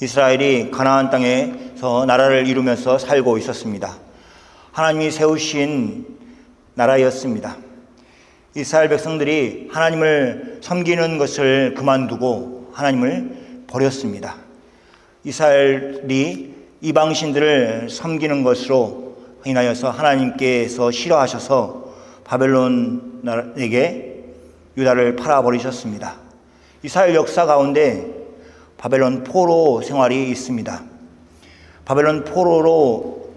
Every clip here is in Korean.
이스라엘이 가나안 땅에서 나라를 이루면서 살고 있었습니다. 하나님이 세우신 나라였습니다. 이스라엘 백성들이 하나님을 섬기는 것을 그만두고 하나님을 버렸습니다. 이스라엘이 이방신들을 섬기는 것으로 인하여서 하나님께서 싫어하셔서 바벨론에게 유다를 팔아버리셨습니다. 이스라엘 역사 가운데 바벨론 포로 생활이 있습니다. 바벨론 포로로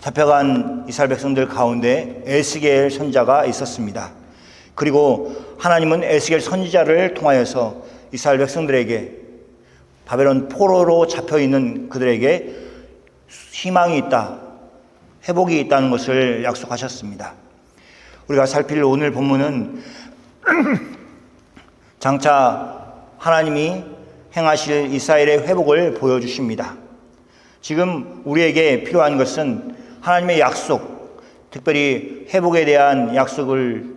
잡혀간 이스라엘 백성들 가운데 에스겔 선자가 있었습니다. 그리고 하나님은 에스겔 선지자를 통하여서 이스라엘 백성들에게 바벨론 포로로 잡혀 있는 그들에게 희망이 있다, 회복이 있다는 것을 약속하셨습니다. 우리가 살필 오늘 본문은 장차 하나님이 행하실 이스라엘의 회복을 보여주십니다. 지금 우리에게 필요한 것은 하나님의 약속, 특별히 회복에 대한 약속을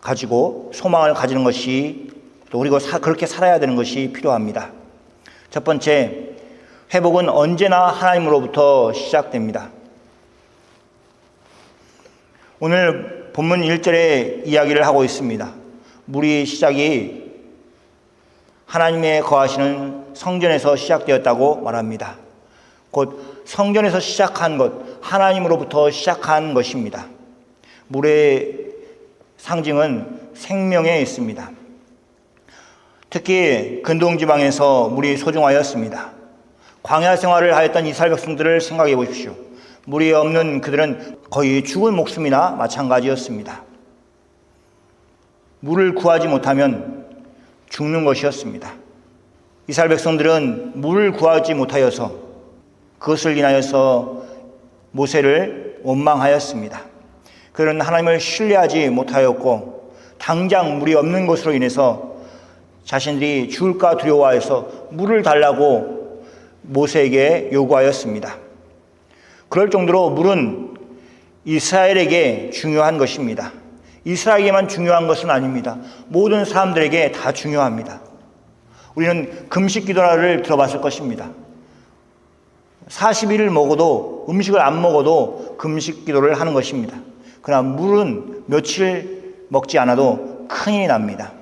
가지고 소망을 가지는 것이 또 그리고 사, 그렇게 살아야 되는 것이 필요합니다. 첫 번째, 회복은 언제나 하나님으로부터 시작됩니다. 오늘 본문 1절에 이야기를 하고 있습니다. 물이 시작이 하나님의 거하시는 성전에서 시작되었다고 말합니다. 곧 성전에서 시작한 것, 하나님으로부터 시작한 것입니다. 물의 상징은 생명에 있습니다. 특히 근동 지방에서 물이 소중하였습니다. 광야 생활을 하였던 이스라엘 백성들을 생각해 보십시오. 물이 없는 그들은 거의 죽을 목숨이나 마찬가지였습니다. 물을 구하지 못하면 죽는 것이었습니다. 이스라엘 백성들은 물을 구하지 못하여서 그것을 인하여서 모세를 원망하였습니다. 그들은 하나님을 신뢰하지 못하였고 당장 물이 없는 것으로 인해서 자신들이 죽을까 두려워해서 물을 달라고 모세에게 요구하였습니다. 그럴 정도로 물은 이스라엘에게 중요한 것입니다. 이스라엘에게만 중요한 것은 아닙니다. 모든 사람들에게 다 중요합니다. 우리는 금식 기도를 들어봤을 것입니다. 40일을 먹어도 음식을 안 먹어도 금식 기도를 하는 것입니다. 그러나 물은 며칠 먹지 않아도 큰일이 납니다.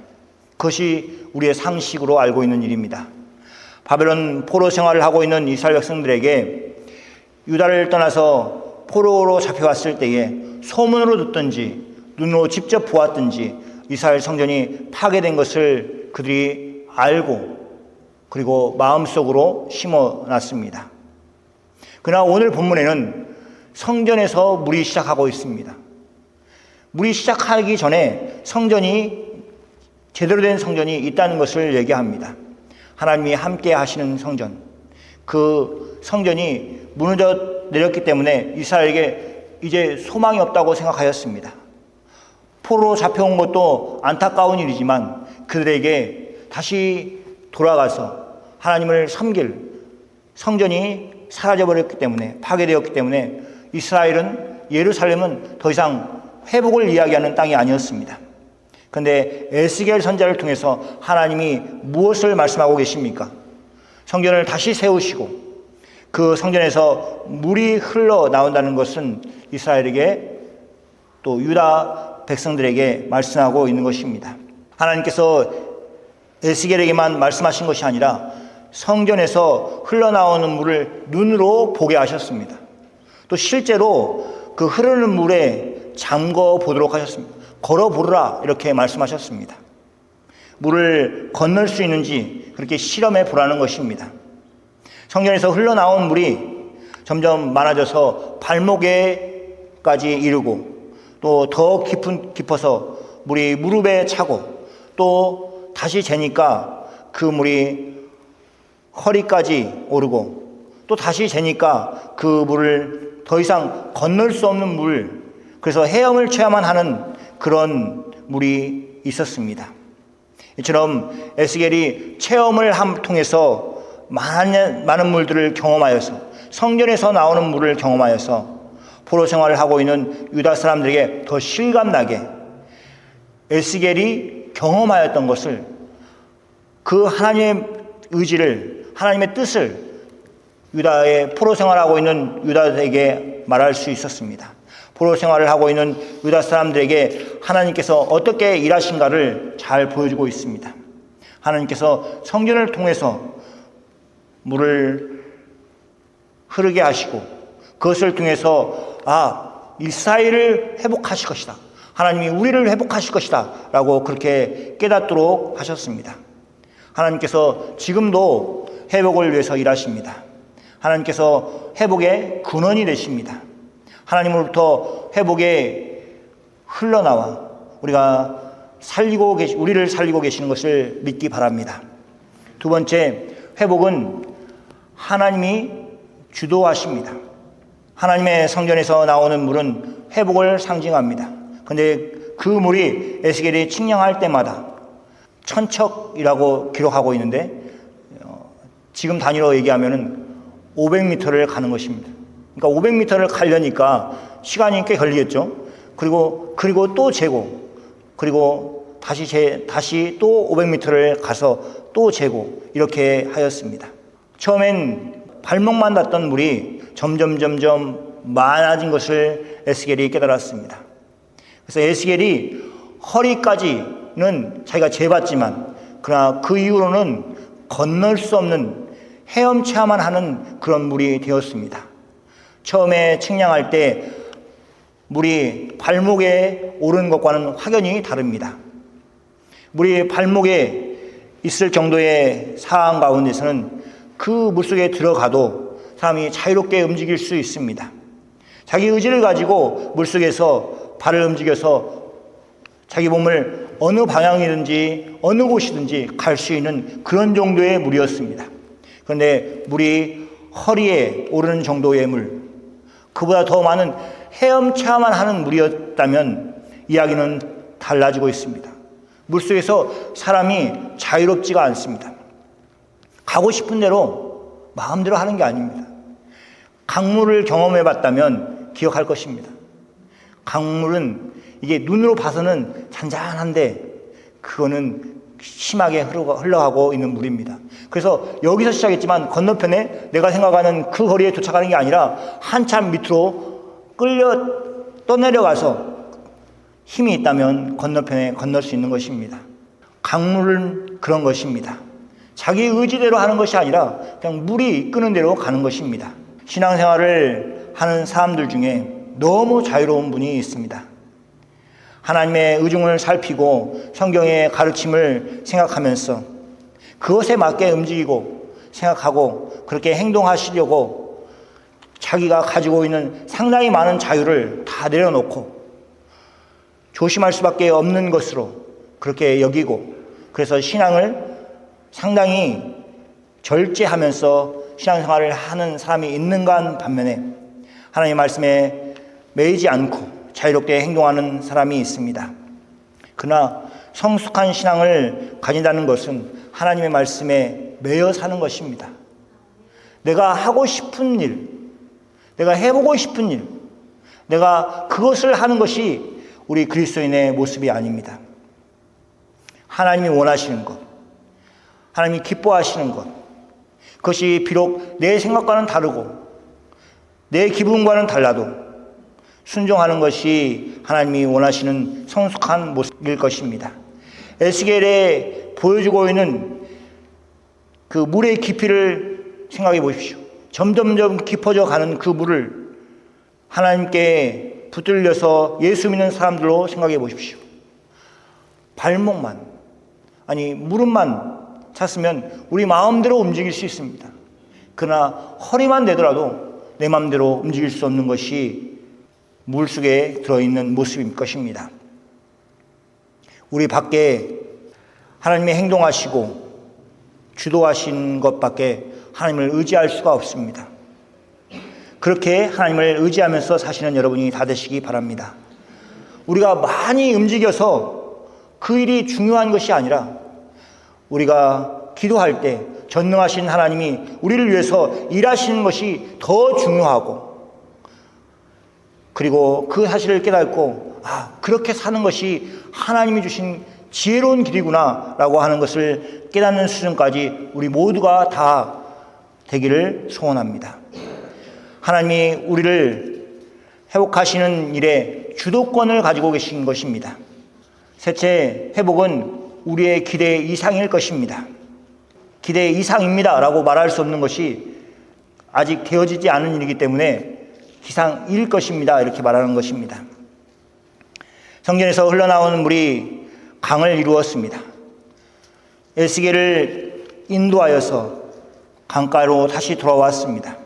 그것이 우리의 상식으로 알고 있는 일입니다. 바벨론 포로 생활을 하고 있는 이스라엘 백성들에게 유다를 떠나서 포로로 잡혀왔을 때에 소문으로 듣든지 눈으로 직접 보았든지 이스라엘 성전이 파괴된 것을 그들이 알고 그리고 마음속으로 심어 놨습니다. 그러나 오늘 본문에는 성전에서 물이 시작하고 있습니다. 물이 시작하기 전에 성전이 제대로 된 성전이 있다는 것을 얘기합니다. 하나님이 함께 하시는 성전. 그 성전이 무너져 내렸기 때문에 이스라엘에게 이제 소망이 없다고 생각하였습니다. 포로로 잡혀온 것도 안타까운 일이지만 그들에게 다시 돌아가서 하나님을 섬길 성전이 사라져버렸기 때문에 파괴되었기 때문에 이스라엘은 예루살렘은 더 이상 회복을 이야기하는 땅이 아니었습니다. 그런데 에스겔 선자를 통해서 하나님이 무엇을 말씀하고 계십니까? 성전을 다시 세우시고 그 성전에서 물이 흘러 나온다는 것은 이스라엘에게 또 유다 백성들에게 말씀하고 있는 것입니다. 하나님께서 에스겔에게만 말씀하신 것이 아니라 성전에서 흘러나오는 물을 눈으로 보게 하셨습니다. 또 실제로 그 흐르는 물에 잠궈 보도록 하셨습니다. 걸어 보라 이렇게 말씀하셨습니다. 물을 건널 수 있는지 그렇게 실험해 보라는 것입니다. 성전에서 흘러나온 물이 점점 많아져서 발목에까지 이르고 또 더 깊은 깊어서 물이 무릎에 차고 또 다시 재니까 그 물이 허리까지 오르고 또 다시 재니까 그 물을 더 이상 건널 수 없는 물 그래서 헤엄을 쳐야만 하는 그런 물이 있었습니다. 이처럼 에스겔이 체험을 함 통해서 많은, 많은 물들을 경험하여서 성전에서 나오는 물을 경험하여서 포로 생활을 하고 있는 유다 사람들에게 더 실감나게 에스겔이 경험하였던 것을 그 하나님의 의지를 하나님의 뜻을 유다의 포로 생활하고 있는 유다에게 말할 수 있었습니다. 포로 생활을 하고 있는 유다 사람들에게 하나님께서 어떻게 일하신가를 잘 보여주고 있습니다. 하나님께서 성전을 통해서 물을 흐르게 하시고 그것을 통해서 아 이스라엘을 회복하실 것이다. 하나님이 우리를 회복하실 것이다. 라고 그렇게 깨닫도록 하셨습니다. 하나님께서 지금도 회복을 위해서 일하십니다. 하나님께서 회복의 근원이 되십니다. 하나님으로부터 회복에 흘러나와 우리가 살리고 계시, 우리를 살리고 계시는 것을 믿기 바랍니다. 두 번째, 회복은 하나님이 주도하십니다. 하나님의 성전에서 나오는 물은 회복을 상징합니다. 근데 그 물이 에스겔이 측량할 때마다 천척이라고 기록하고 있는데 어, 지금 단위로 얘기하면은 500m를 가는 것입니다. 그러니까 500m를 가려니까 시간이 꽤 걸리겠죠. 그리고 그리고 또 재고 그리고 다시 재 다시 또 500m를 가서 또 재고 이렇게 하였습니다. 처음엔 발목만 닿던 물이 점점 점점 많아진 것을 에스겔이 깨달았습니다. 그래서 에스겔이 허리까지는 자기가 재봤지만 그러나 그 이후로는 건널 수 없는 헤엄쳐야만 하는 그런 물이 되었습니다. 처음에 측량할 때 물이 발목에 오른 것과는 확연히 다릅니다. 물이 발목에 있을 정도의 상황 가운데서는 그 물속에 들어가도 사람이 자유롭게 움직일 수 있습니다. 자기 의지를 가지고 물속에서 발을 움직여서 자기 몸을 어느 방향이든지 어느 곳이든지 갈 수 있는 그런 정도의 물이었습니다. 그런데 물이 허리에 오르는 정도의 물, 그보다 더 많은 헤엄쳐야만 하는 물이었다면 이야기는 달라지고 있습니다. 물속에서 사람이 자유롭지가 않습니다. 가고 싶은 대로 마음대로 하는 게 아닙니다. 강물을 경험해 봤다면 기억할 것입니다. 강물은 이게 눈으로 봐서는 잔잔한데 그거는 심하게 흘러가고 있는 물입니다. 그래서 여기서 시작했지만 건너편에 내가 생각하는 그 거리에 도착하는 게 아니라 한참 밑으로 끌려 떠내려가서 힘이 있다면 건너편에 건널 수 있는 것입니다. 강물은 그런 것입니다. 자기 의지대로 하는 것이 아니라 그냥 물이 이끄는 대로 가는 것입니다. 신앙생활을 하는 사람들 중에 너무 자유로운 분이 있습니다. 하나님의 의중을 살피고 성경의 가르침을 생각하면서 그것에 맞게 움직이고 생각하고 그렇게 행동하시려고 자기가 가지고 있는 상당히 많은 자유를 다 내려놓고 조심할 수밖에 없는 것으로 그렇게 여기고 그래서 신앙을 상당히 절제하면서 신앙생활을 하는 사람이 있는가 반면에 하나님 말씀에 매이지 않고 자유롭게 행동하는 사람이 있습니다. 그러나 성숙한 신앙을 가진다는 것은 하나님의 말씀에 매여 사는 것입니다. 내가 하고 싶은 일, 내가 해보고 싶은 일, 내가 그것을 하는 것이 우리 그리스도인의 모습이 아닙니다. 하나님이 원하시는 것, 하나님이 기뻐하시는 것, 그것이 비록 내 생각과는 다르고 내 기분과는 달라도 순종하는 것이 하나님이 원하시는 성숙한 모습일 것입니다. 에스겔에 보여주고 있는 그 물의 깊이를 생각해 보십시오. 점점점 깊어져 가는 그 물을 하나님께 붙들려서 예수 믿는 사람들로 생각해 보십시오. 발목만, 아니, 무릎만 찼으면 우리 마음대로 움직일 수 있습니다. 그러나 허리만 되더라도 내 마음대로 움직일 수 없는 것이 물 속에 들어있는 모습일 것입니다. 우리 밖에 하나님이 행동하시고 주도하신 것밖에 하나님을 의지할 수가 없습니다. 그렇게 하나님을 의지하면서 사시는 여러분이 다 되시기 바랍니다. 우리가 많이 움직여서 그 일이 중요한 것이 아니라 우리가 기도할 때 전능하신 하나님이 우리를 위해서 일하시는 것이 더 중요하고 그리고 그 사실을 깨닫고 아 그렇게 사는 것이 하나님이 주신 지혜로운 길이구나 라고 하는 것을 깨닫는 수준까지 우리 모두가 다 되기를 소원합니다. 하나님이 우리를 회복하시는 일에 주도권을 가지고 계신 것입니다. 셋째, 회복은 우리의 기대 이상일 것입니다. 기대 이상입니다. 라고 말할 수 없는 것이 아직 되어지지 않은 일이기 때문에 기상일 것입니다. 이렇게 말하는 것입니다. 성전에서 흘러나오는 물이 강을 이루었습니다. 에스겔을 인도하여서 강가로 다시 돌아왔습니다.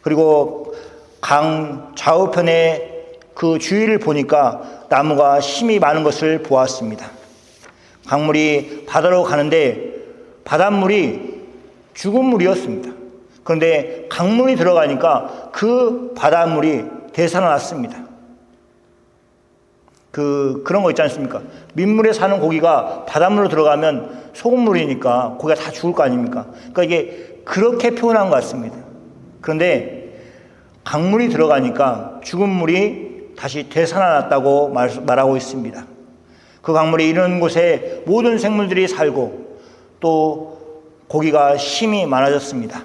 그리고 강 좌우편에 그 주위를 보니까 나무가 심이 많은 것을 보았습니다. 강물이 바다로 가는데 바닷물이 죽은 물이었습니다. 그런데 강물이 들어가니까 그 바닷물이 되살아났습니다. 그, 그런 거 있지 않습니까? 민물에 사는 고기가 바닷물로 들어가면 소금물이니까 고기가 다 죽을 거 아닙니까? 그러니까 이게 그렇게 표현한 것 같습니다. 그런데 강물이 들어가니까 죽은 물이 다시 되살아났다고 말, 말하고 있습니다. 그 강물이 이르는 곳에 모든 생물들이 살고 또 고기가 심이 많아졌습니다.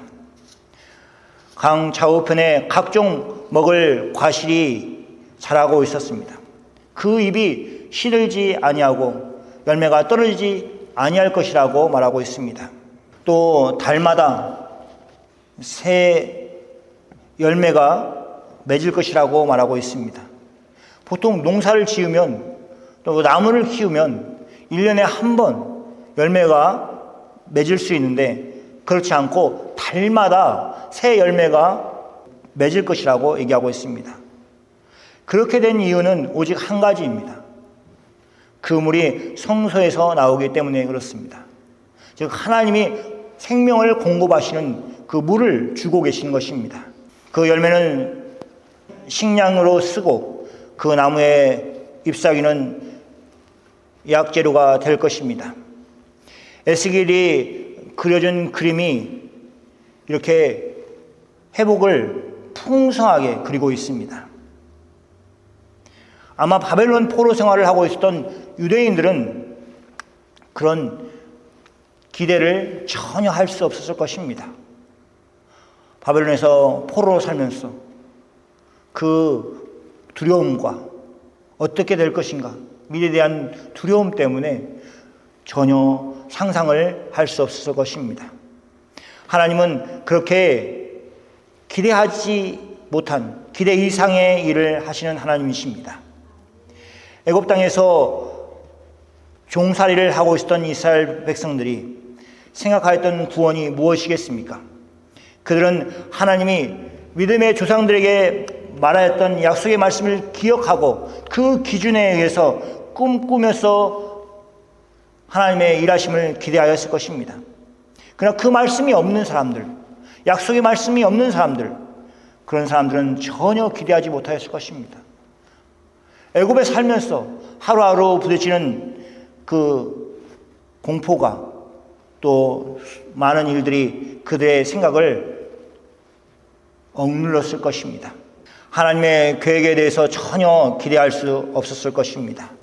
강 좌우편에 각종 먹을 과실이 자라고 있었습니다. 그 잎이 시들지 아니하고 열매가 떨어지지 아니할 것이라고 말하고 있습니다. 또 달마다 새 열매가 맺을 것이라고 말하고 있습니다. 보통 농사를 지으면 또 나무를 키우면 1년에 한 번 열매가 맺을 수 있는데 그렇지 않고 달마다 새 열매가 맺을 것이라고 얘기하고 있습니다. 그렇게 된 이유는 오직 한 가지입니다. 그 물이 성소에서 나오기 때문에 그렇습니다. 즉 하나님이 생명을 공급하시는 그 물을 주고 계신 것입니다. 그 열매는 식량으로 쓰고 그 나무의 잎사귀는 약재료가 될 것입니다. 에스겔이 그려준 그림이 이렇게 회복을 풍성하게 그리고 있습니다. 아마 바벨론 포로 생활을 하고 있었던 유대인들은 그런 기대를 전혀 할 수 없었을 것입니다. 바벨론에서 포로로 살면서 그 두려움과 어떻게 될 것인가, 미래에 대한 두려움 때문에 전혀 상상을 할 수 없었을 것입니다. 하나님은 그렇게 기대하지 못한 기대 이상의 일을 하시는 하나님이십니다. 애굽 땅에서 종살이를 하고 있었던 이스라엘 백성들이 생각하였던 구원이 무엇이겠습니까? 그들은 하나님이 믿음의 조상들에게 말하였던 약속의 말씀을 기억하고 그 기준에 의해서 꿈꾸면서 하나님의 일하심을 기대하였을 것입니다. 그러나 그 말씀이 없는 사람들, 약속의 말씀이 없는 사람들, 그런 사람들은 전혀 기대하지 못하였을 것입니다. 애굽에 살면서 하루하루 부딪히는 그 공포가 또 많은 일들이 그들의 생각을 억눌렀을 것입니다. 하나님의 계획에 대해서 전혀 기대할 수 없었을 것입니다.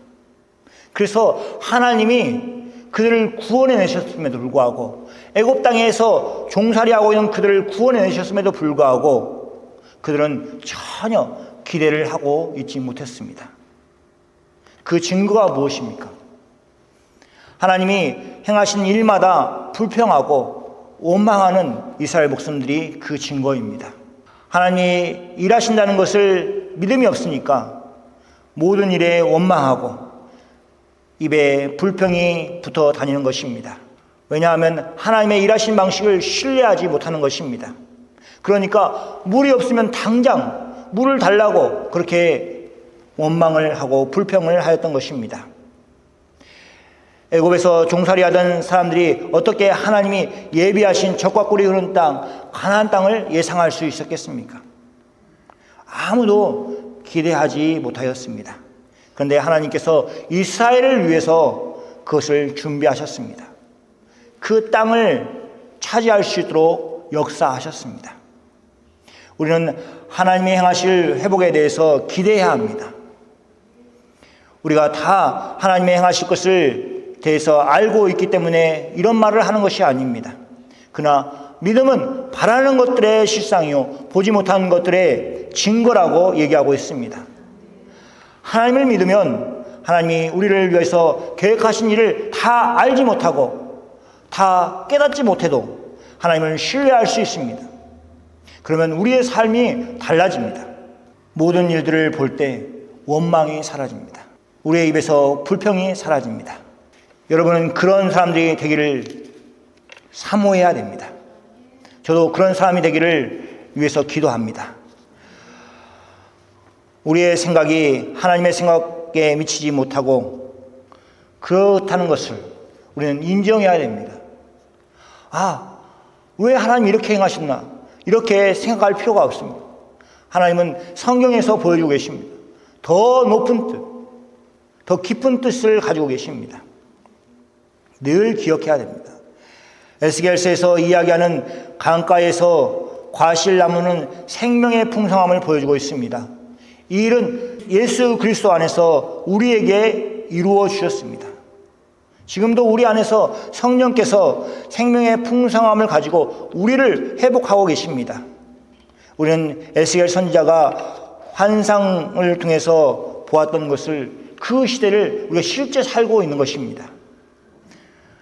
그래서 하나님이 그들을 구원해 내셨음에도 불구하고 애굽 땅에서 종살이하고 있는 그들을 구원해 내셨음에도 불구하고 그들은 전혀 기대를 하고 있지 못했습니다. 그 증거가 무엇입니까? 하나님이 행하신 일마다 불평하고 원망하는 이스라엘 목숨들이 그 증거입니다. 하나님이 일하신다는 것을 믿음이 없으니까 모든 일에 원망하고 입에 불평이 붙어 다니는 것입니다. 왜냐하면 하나님의 일하신 방식을 신뢰하지 못하는 것입니다. 그러니까 물이 없으면 당장 물을 달라고 그렇게 원망을 하고 불평을 하였던 것입니다. 애굽에서 종살이 하던 사람들이 어떻게 하나님이 예비하신 적과 꿀이 흐르는 땅, 가나안 땅을 예상할 수 있었겠습니까? 아무도 기대하지 못하였습니다. 그런데 하나님께서 이스라엘을 위해서 그것을 준비하셨습니다. 그 땅을 차지할 수 있도록 역사하셨습니다. 우리는 하나님이 행하실 회복에 대해서 기대해야 합니다. 우리가 다 하나님이 행하실 것을 대해서 알고 있기 때문에 이런 말을 하는 것이 아닙니다. 그러나 믿음은 바라는 것들의 실상이요 보지 못하는 것들의 증거라고 얘기하고 있습니다. 하나님을 믿으면 하나님이 우리를 위해서 계획하신 일을 다 알지 못하고 다 깨닫지 못해도 하나님을 신뢰할 수 있습니다. 그러면 우리의 삶이 달라집니다. 모든 일들을 볼 때 원망이 사라집니다. 우리의 입에서 불평이 사라집니다. 여러분은 그런 사람들이 되기를 사모해야 됩니다. 저도 그런 사람이 되기를 위해서 기도합니다. 우리의 생각이 하나님의 생각에 미치지 못하고 그렇다는 것을 우리는 인정해야 됩니다. 아, 왜 하나님 이렇게 행하셨나? 이렇게 생각할 필요가 없습니다. 하나님은 성경에서 보여주고 계십니다. 더 높은 뜻, 더 깊은 뜻을 가지고 계십니다. 늘 기억해야 됩니다. 에스겔서에서 이야기하는 강가에서 과실나무는 생명의 풍성함을 보여주고 있습니다. 이 일은 예수 그리스도 안에서 우리에게 이루어 주셨습니다. 지금도 우리 안에서 성령께서 생명의 풍성함을 가지고 우리를 회복하고 계십니다. 우리는 에스겔 선지자가 환상을 통해서 보았던 것을 그 시대를 우리가 실제 살고 있는 것입니다.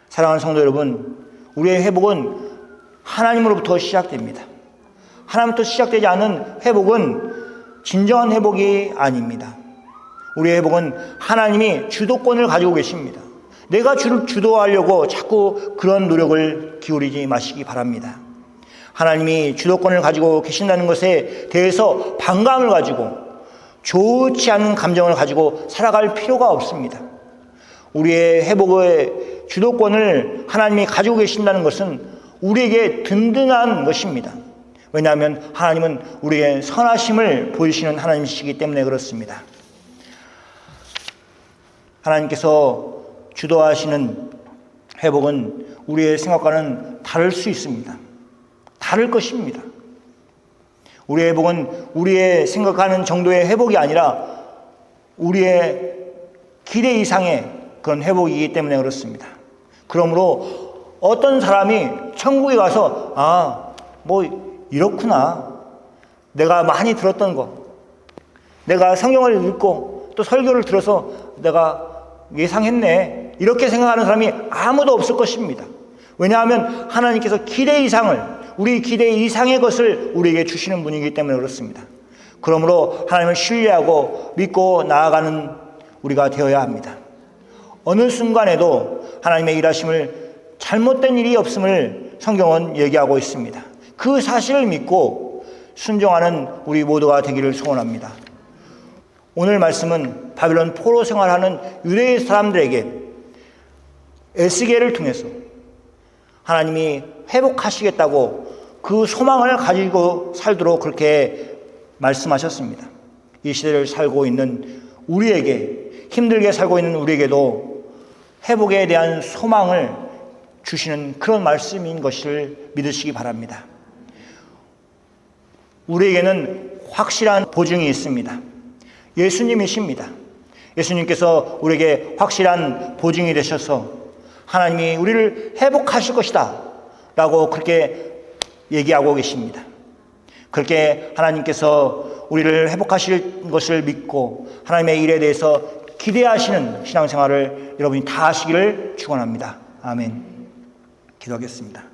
사랑하는 성도 여러분, 우리의 회복은 하나님으로부터 시작됩니다. 하나님부터 시작되지 않은 회복은 진정한 회복이 아닙니다. 우리의 회복은 하나님이 주도권을 가지고 계십니다. 내가 주를 주도하려고 자꾸 그런 노력을 기울이지 마시기 바랍니다. 하나님이 주도권을 가지고 계신다는 것에 대해서 반감을 가지고 좋지 않은 감정을 가지고 살아갈 필요가 없습니다. 우리의 회복의 주도권을 하나님이 가지고 계신다는 것은 우리에게 든든한 것입니다. 왜냐하면 하나님은 우리의 선하심을 보이시는 하나님이시기 때문에 그렇습니다. 하나님께서 주도하시는 회복은 우리의 생각과는 다를 수 있습니다. 다를 것입니다. 우리의 회복은 우리의 생각하는 정도의 회복이 아니라 우리의 기대 이상의 그런 회복이기 때문에 그렇습니다. 그러므로 어떤 사람이 천국에 가서, 아, 뭐, 이렇구나. 내가 많이 들었던 거. 내가 성경을 읽고 또 설교를 들어서 내가 예상했네. 이렇게 생각하는 사람이 아무도 없을 것입니다. 왜냐하면 하나님께서 기대 이상을 우리 기대 이상의 것을 우리에게 주시는 분이기 때문에 그렇습니다. 그러므로 하나님을 신뢰하고 믿고 나아가는 우리가 되어야 합니다. 어느 순간에도 하나님의 일하심을 잘못된 일이 없음을 성경은 얘기하고 있습니다. 그 사실을 믿고 순종하는 우리 모두가 되기를 소원합니다. 오늘 말씀은 바빌론 포로 생활하는 유대 사람들에게 에스겔을 통해서 하나님이 회복하시겠다고 그 소망을 가지고 살도록 그렇게 말씀하셨습니다. 이 시대를 살고 있는 우리에게 힘들게 살고 있는 우리에게도 회복에 대한 소망을 주시는 그런 말씀인 것을 믿으시기 바랍니다. 우리에게는 확실한 보증이 있습니다. 예수님이십니다. 예수님께서 우리에게 확실한 보증이 되셔서 하나님이 우리를 회복하실 것이다. 라고 그렇게 얘기하고 계십니다. 그렇게 하나님께서 우리를 회복하실 것을 믿고 하나님의 일에 대해서 기대하시는 신앙생활을 여러분이 다 하시기를 축원합니다. 아멘. 기도하겠습니다.